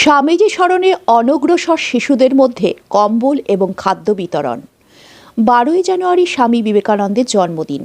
স্বামীজি স্মরণে অনগ্রসর শিশুদের মধ্যে কম্বল এবং খাদ্য বিতরণ। বারোই জানুয়ারি স্বামী বিবেকানন্দের জন্মদিন।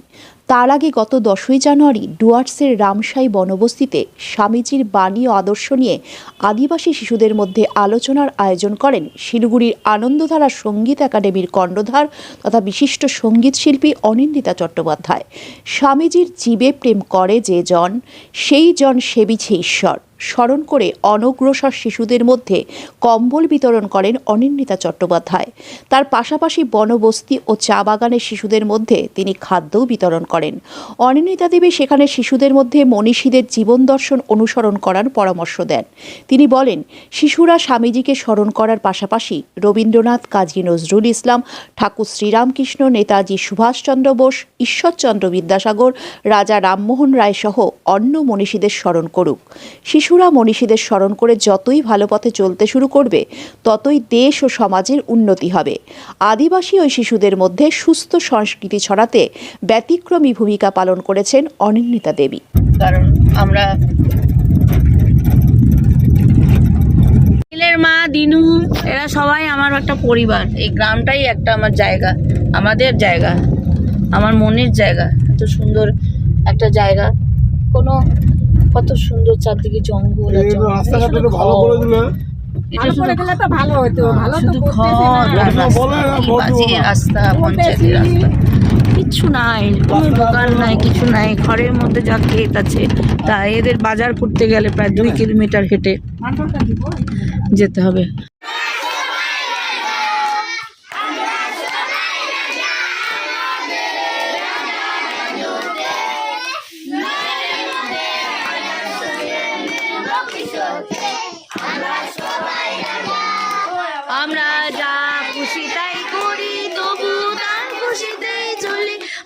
তার আগে গত দশই জানুয়ারি ডুয়ার্সের রামসাই বনবস্তিতে স্বামীজির বাণী ও আদর্শ নিয়ে আদিবাসী শিশুদের মধ্যে আলোচনার আয়োজন করেন শিলিগুড়ির আনন্দধারা সংগীত একাডেমির কর্ণধার তথা বিশিষ্ট সংগীত শিল্পী অনিন্দিতা চট্টোপাধ্যায়। স্বামীজির জীবে প্রেম করে যে জন, সেই জন সেবিছে ঈশ্বর। স্মরণ করে অনগ্রসর শিশুদের মধ্যে কম্বল বিতরণ করেন অনিন্দিতা চট্টোপাধ্যায়। তার পাশাপাশি বনবস্তি ও চা বাগানের শিশুদের মধ্যে তিনি খাদ্যও বিতরণ করেন। অনিন্দিতা দেবী সেখানে শিশুদের মধ্যে মনীষীদের জীবন দর্শন অনুসরণ করার পরামর্শ দেন। তিনি বলেন, শিশুরা স্বামীজিকে স্মরণ করার পাশাপাশি রবীন্দ্রনাথ, কাজী নজরুল ইসলাম, ঠাকুর শ্রীরামকৃষ্ণ, নেতাজি সুভাষচন্দ্র বোস, ঈশ্বরচন্দ্র বিদ্যাসাগর, রাজা রামমোহন রায় সহ অন্য মনীষীদের স্মরণ করুক। শিশুরা মনীষীদের স্মরণ করে যতই ভালো পথে চলতে শুরু করবে ততই দেশ ও সমাজের উন্নতি হবে। আদিবাসী ওই শিশুদের মধ্যে সুস্থ সংস্কৃতি ছড়াতে ব্যতিক্রমী ভূমিকা পালন করেছেন অনিন্দিতা দেবী। কারণ আমরা নীলের মা দিনু এরা সবাই আমার একটা পরিবার। এই গ্রামটাই একটা আমার জায়গা আমাদের জায়গা আমার মনের জায়গা। এত সুন্দর একটা জায়গা। কোনো কত সুন্দর চারদিকে জঙ্গল আর এই জঙ্গল। ভালো করে দিলে? শুধু গেলে তো ভালো হতো ভালো তো শুধু করতেছে খড় না। আর না, রাস্তা। পঞ্চায়েতের কিচ্ছু নাই কোনো দোকান নাই কিছু নাই ঘরের মধ্যে যা ক্ষেত আছে তা এদের বাজার করতে গেলে প্রায় দুই কিলোমিটার হেঁটে যেতে হবে।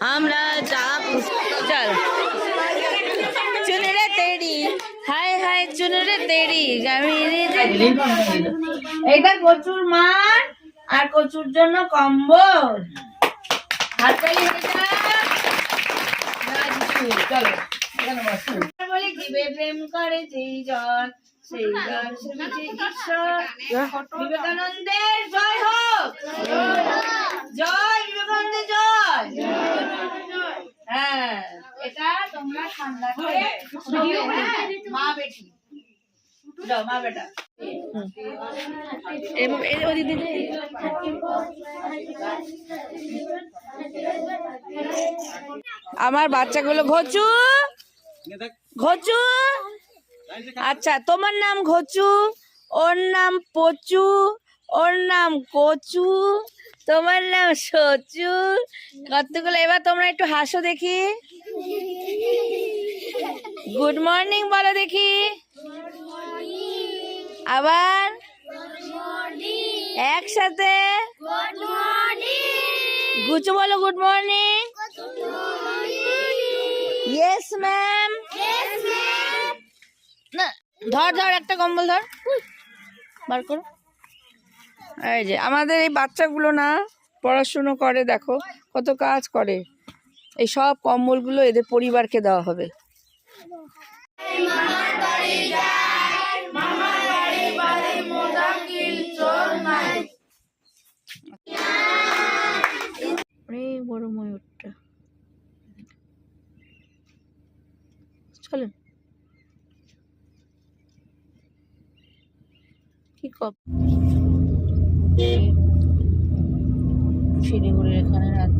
আমরা যা খুশি চল। চুনরে তেরি। হায় হায় চুনরে তেরি আমি এটা কচুর মার আর কচুর জন্য কম্বল। হাততালি চলো। এখানে জীবে প্রেম করে যেই জন সেই জন ঈশ্বর। বিবেকানন্দের জয় হোক। জয় বিবেকানন্দের জয় হ্যাঁ এটা তোমরা ঠান্ডা? মা বেটি। যাও মা বেটা। এবার এই ওই দিদি আমার বাচ্চাগুলো ঘচু। ঘচু। আচ্ছা তোমার নাম ঘচু ওর নাম পচু ওর নাম কচু। তোমার নাম সচু। কতগুলো? এবার তোমরা একটু হাসো দেখি। গুড মর্নিং বলো দেখি। আবার একসাথে গুচু বলো গুড মর্নিং ইয়েস ম্যাম না ধর ধর একটা কম্বল ধর। বার করো। এই যে, আমাদের এই বাচ্চাগুলো না পড়াশুনো করে, দেখো কত কাজ করে। এই সব কম্বলগুলো এদের পরিবারকে দেওয়া হবে। বড় ময়ূরটা। কি কপ শিলিগুড়ির এখানে রাত